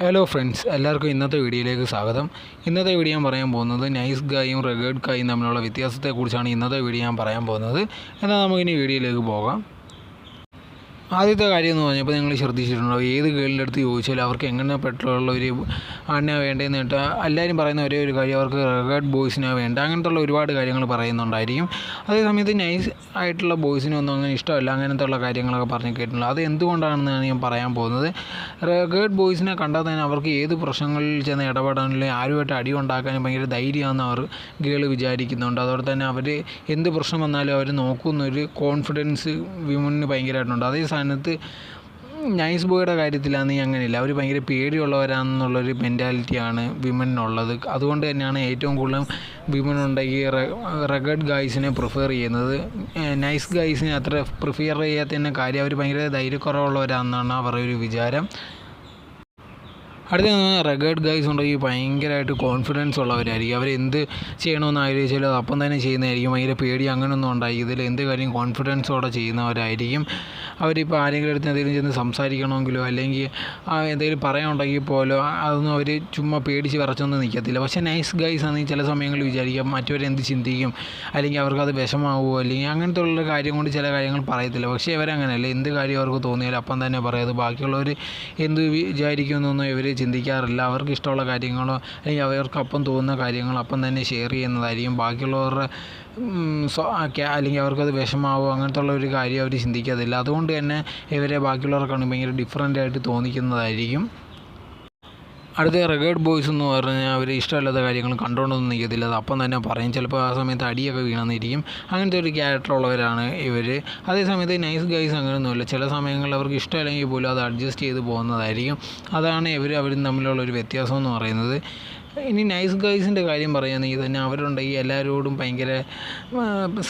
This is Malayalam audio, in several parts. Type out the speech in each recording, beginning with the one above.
ഹലോ ഫ്രണ്ട്സ് എല്ലാവർക്കും ഇന്നത്തെ വീഡിയോയിലേക്ക് സ്വാഗതം. ഇന്നത്തെ വീഡിയോ ഞാൻ പറയാൻ പോകുന്നത് നൈസ് ഗായും റെഗേർഡ് ഗായും തമ്മിലുള്ള വ്യത്യാസത്തെക്കുറിച്ചാണ് ഇന്നത്തെ വീഡിയോ ഞാൻ പറയാൻ പോകുന്നത്. എന്നാൽ നമുക്കിനി വീഡിയോയിലേക്ക് പോകാം. ആദ്യത്തെ കാര്യം എന്ന് പറഞ്ഞപ്പോൾ നിങ്ങൾ ശ്രദ്ധിച്ചിട്ടുണ്ടോ? ഏത് ഗേളിന്റെ അടുത്ത് ചോദിച്ചാലും അവർക്ക് എങ്ങനെ പെട്ടുള്ള ഒരു ആണിനെ വേണ്ടതെന്ന് കേട്ടാൽ എല്ലാവരും പറയുന്ന ഒരേ ഒരു കാര്യം അവർക്ക് റെഗേഡ് ബോയ്സിനാണ് വേണ്ട. അങ്ങനത്തുള്ള ഒരുപാട് കാര്യങ്ങൾ പറയുന്നുണ്ടായിരിക്കും. അതേസമയത്ത് നൈസ് ആയിട്ടുള്ള ബോയ്സിനൊന്നും അങ്ങനെ ഇഷ്ടമല്ല അങ്ങനത്തെ ഉള്ള കാര്യങ്ങളൊക്കെ പറഞ്ഞ് കേട്ടിട്ടുള്ളൂ അത് എന്തുകൊണ്ടാണെന്നാണ് ഞാൻ പറയാൻ പോകുന്നത്? റഗേഡ് ബോയ്സിനെ കണ്ടാൽ തന്നെ അവർക്ക് ഏത് പ്രശ്നങ്ങളിൽ ചെന്ന് ഇടപെടാനും ആരുമായിട്ട് അടി ഉണ്ടാക്കാനും ഭയങ്കര ധൈര്യമാണെന്ന് അവർ ഗേൾ വിചാരിക്കുന്നുണ്ട്. അതോടെ തന്നെ അവർ എന്ത് പ്രശ്നം വന്നാലും അവർ നോക്കുന്നൊരു കോൺഫിഡൻസ് വിമനിന് ഭയങ്കരമായിട്ടുണ്ട്. അതേ സ്ഥാനത്ത് നൈസ് ബോയുടെ കാര്യത്തിലാണെങ്കിൽ അങ്ങനെയില്ല. അവർ ഭയങ്കര പേടിയുള്ളവരാണെന്നുള്ളൊരു മെന്റാലിറ്റിയാണ് വിമനിനുള്ളത് അതുകൊണ്ട് തന്നെയാണ് ഏറ്റവും കൂടുതലും വിമൻ ഉണ്ടെങ്കിൽ റഗഡ് ഗായ്സിനെ പ്രിഫർ ചെയ്യുന്നത്. നൈസ് ഗായ്സിനെ അത്ര പ്രിഫർ ചെയ്യാത്തതിന്റെ കാര്യം അവർ ഭയങ്കര ധൈര്യക്കുറവുള്ളവരാണെന്നാണ് അവരുടെ ഒരു വിചാരം. അടുത്ത റെഗേഡ് ഗൈസ് ഉണ്ടെങ്കിൽ ഭയങ്കരമായിട്ട് കോൺഫിഡൻസ് ഉള്ളവരായിരിക്കും. അവർ എന്ത് ചെയ്യണമെന്ന് ആഗ്രഹിച്ചാലും അത് അപ്പം തന്നെ ചെയ്യുന്നതായിരിക്കും. ഭയങ്കര പേടി അങ്ങനെയൊന്നും ഉണ്ടായി. ഇതിൽ എന്ത് കാര്യം കോൺഫിഡൻസോടെ ചെയ്യുന്നവരായിരിക്കും. അവരിപ്പോൾ ആരെങ്കിലും അടുത്ത് എന്തെങ്കിലും ചെന്ന് സംസാരിക്കണമെങ്കിലോ അല്ലെങ്കിൽ എന്തെങ്കിലും പറയാനുണ്ടെങ്കിൽ പോലോ അതൊന്നും അവർ ചുമ്മാ പേടിച്ച് വിറച്ചൊന്നും നിൽക്കത്തില്ല പക്ഷേ നൈസ് ഗൈസ് ആണെങ്കിൽ ചില സമയങ്ങളിൽ വിചാരിക്കാം മറ്റവരെന്ത് ചിന്തിക്കും അല്ലെങ്കിൽ അവർക്കത് വിഷമാവുമോ അല്ലെങ്കിൽ അങ്ങനത്തെ ഉള്ള കാര്യം കൊണ്ട് ചില കാര്യങ്ങൾ പറയത്തില്ല. പക്ഷേ ഇവരങ്ങനെയല്ല എന്ത് കാര്യം അവർക്ക് തോന്നിയാലും അപ്പം തന്നെ പറയാത് ബാക്കിയുള്ളവർ എന്ത് വിചാരിക്കുമെന്നൊന്നും ഇവർ ചിന്തിക്കാറില്ല. അവർക്ക് ഇഷ്ടമുള്ള കാര്യങ്ങളോ അല്ലെങ്കിൽ അവർക്ക് അപ്പം തോന്നുന്ന കാര്യങ്ങൾ അപ്പം തന്നെ ഷെയർ ചെയ്യുന്നതായിരിക്കും. ബാക്കിയുള്ളവരുടെ അല്ലെങ്കിൽ അവർക്കത് വിഷമാവോ അങ്ങനത്തെ ഉള്ള ഒരു കാര്യം അവർ ചിന്തിക്കാതില്ല അതുകൊണ്ട് തന്നെ ഇവരെ ബാക്കിയുള്ളവർക്കാണ് ഭയങ്കര ഡിഫറന്റ് ആയിട്ട് തോന്നിക്കുന്നതായിരിക്കും. അടുത്ത റഗേഡ് ബോയ്സ് എന്ന് പറഞ്ഞാൽ അവർ ഇഷ്ടമല്ലാത്ത കാര്യങ്ങൾ കണ്ടുകൊണ്ടൊന്നും നിൽക്കത്തില്ല അത് അപ്പം തന്നെ പറയും. ചിലപ്പോൾ ആ സമയത്ത് അടിയൊക്കെ വീണെന്നിരിക്കും. അങ്ങനത്തെ ഒരു ക്യാരക്ടറുള്ളവരാണ് ഇവർ അതേസമയത്ത് നൈസ് ഗൈസ് അങ്ങനെയൊന്നുമില്ല ചില സമയങ്ങളിൽ അവർക്ക് ഇഷ്ടമല്ലെങ്കിൽ പോലും അത് അഡ്ജസ്റ്റ് ചെയ്ത് പോകുന്നതായിരിക്കും. അതാണ് ഇവർ അവരും തമ്മിലുള്ള ഒരു വ്യത്യാസം എന്ന് പറയുന്നത്. ഇനി നൈസ് ഗൈസിന്റെ കാര്യം പറയുകയാണെങ്കിൽ തന്നെ അവരുണ്ടെങ്കിൽ എല്ലാവരോടും ഭയങ്കര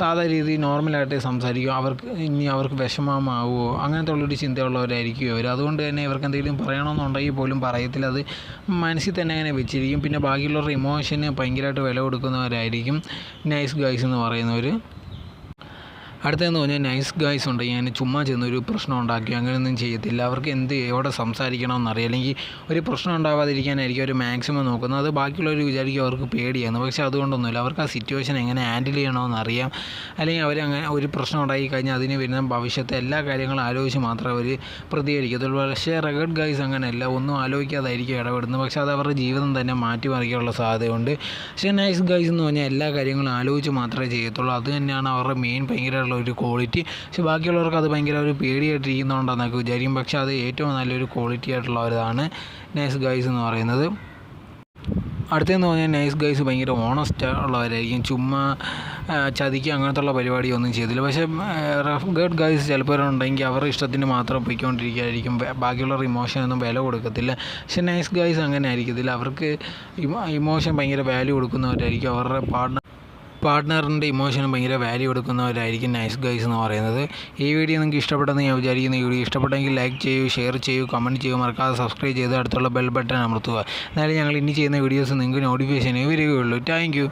സാധാ രീതിയിൽ നോർമലായിട്ട് സംസാരിക്കും. അവർക്ക് ഇനി അവർക്ക് വിഷമമാവുമോ അങ്ങനത്തെ ഉള്ളൊരു ചിന്തയുള്ളവരായിരിക്കും അവർ അതുകൊണ്ട് തന്നെ ഇവർക്ക് എന്തെങ്കിലും പറയണമെന്നുണ്ടെങ്കിൽ പോലും പറയത്തില്ല. അത് മനസ്സിൽ തന്നെ അങ്ങനെ വെച്ചിരിക്കും. പിന്നെ ബാക്കിയുള്ളവരുടെ ഇമോഷന് ഭയങ്കരമായിട്ട് വില കൊടുക്കുന്നവരായിരിക്കും നൈസ് ഗൈസ് എന്ന് പറയുന്നവർ അടുത്തതെന്ന് പറഞ്ഞാൽ നൈസ് ഗായ്സ് ഉണ്ട് ഞാൻ ചുമ്മാ ചെന്നൊരു പ്രശ്നം ഉണ്ടാക്കി അങ്ങനെയൊന്നും ചെയ്യത്തില്ല. അവർക്ക് എന്ത് എവിടെ സംസാരിക്കണമെന്നറിയാം അല്ലെങ്കിൽ ഒരു പ്രശ്നം ഉണ്ടാവാതിരിക്കാനായിരിക്കും അവർ മാക്സിമം നോക്കുന്നത്. അത് ബാക്കിയുള്ളവർ വിചാരിക്കും അവർക്ക് പേടിയാണ് പക്ഷേ അതുകൊണ്ടൊന്നുമില്ല. അവർക്ക് ആ സിറ്റുവേഷൻ എങ്ങനെ ഹാൻഡിൽ ചെയ്യണമെന്ന് അറിയാം അല്ലെങ്കിൽ അവർ അങ്ങനെ ഒരു പ്രശ്നം ഉണ്ടായി കഴിഞ്ഞാൽ അതിന് വരുന്ന ഭവിഷ്യത്തെ എല്ലാ കാര്യങ്ങളും ആലോചിച്ച് മാത്രമേ അവർ പ്രതികരിക്കത്തുള്ളൂ. പക്ഷേ റഗഡ് ഗൈസ് അങ്ങനെയല്ല. ഒന്നും ആലോചിക്കാതായിരിക്കും ഇടപെടുന്നത്. പക്ഷേ അത് അവരുടെ ജീവിതം തന്നെ മാറ്റിമറിക്കാനുള്ള സാധ്യതയുണ്ട്. പക്ഷേ നൈസ് ഗൈസ് എന്ന് പറഞ്ഞാൽ എല്ലാ കാര്യങ്ങളും ആലോചിച്ച് മാത്രമേ ചെയ്യത്തുള്ളൂ. അത് തന്നെയാണ് അവരുടെ മെയിൻ ഭയങ്കര ഉള്ള ഒരു ക്വാളിറ്റി പക്ഷെ ബാക്കിയുള്ളവർക്ക് അത് ഭയങ്കര ഒരു പേടിയായിട്ടിരിക്കുന്നുണ്ടെന്നൊക്കെ വിചാരിക്കും. പക്ഷേ അത് ഏറ്റവും നല്ലൊരു ക്വാളിറ്റി ആയിട്ടുള്ള ഒരിതാണ് നൈസ് ഗൈസ് എന്ന് പറയുന്നത്. അടുത്തെന്ന് പറഞ്ഞാൽ നൈസ് ഗൈസ് ഭയങ്കര ഓണസ്റ്റ് ഉള്ളവരായിരിക്കും. ചുമ്മാ ചതിക്കുക അങ്ങനത്തെ ഉള്ള പരിപാടിയൊന്നും ചെയ്തില്ല. പക്ഷേ റഫ് ഗേഡ് ഗൈസ് ചിലപ്പോഴുണ്ടെങ്കിൽ അവരുടെ ഇഷ്ടത്തിന് മാത്രം പോയിക്കൊണ്ടിരിക്കുകയായിരിക്കും. ബാക്കിയുള്ളവർ ഇമോഷനൊന്നും വില കൊടുക്കത്തില്ല. പക്ഷേ നൈസ് ഗൈസ് അങ്ങനെ ആയിരിക്കത്തില്ല. അവർക്ക് ഇമോഷൻ ഭയങ്കര വാല്യൂ കൊടുക്കുന്നവരായിരിക്കും. അവരുടെ പാർട്ട്ണർ പാർട്ട്ണറിന്റെ ഇമോഷന് ഭയങ്കര വാല്യൂ കൊടുക്കുന്നവരായിരിക്കും നൈസ് ഗൈസ് എന്ന് പറയുന്നത്. ഈ വീഡിയോ നിങ്ങൾക്ക് ഇഷ്ടപ്പെട്ടെന്ന് ഞാൻ വിചാരിക്കുന്ന. ഈ വീഡിയോ ഇഷ്ടപ്പെട്ടെങ്കിൽ ലൈക്ക് ചെയ്യൂ ഷെയർ ചെയ്യൂ കമന്റ് ചെയ്യൂ. മറക്കാതെ സബ്സ്ക്രൈബ് ചെയ്ത് അടുത്തുള്ള ബെൽ ബട്ടൺ അമർത്തുക. എന്നാലും ഞങ്ങൾ ഇനി ചെയ്യുന്ന വീഡിയോസ് നിങ്ങൾക്ക് നോട്ടിഫിക്കേഷനേ വരികയുള്ളൂ. താങ്ക്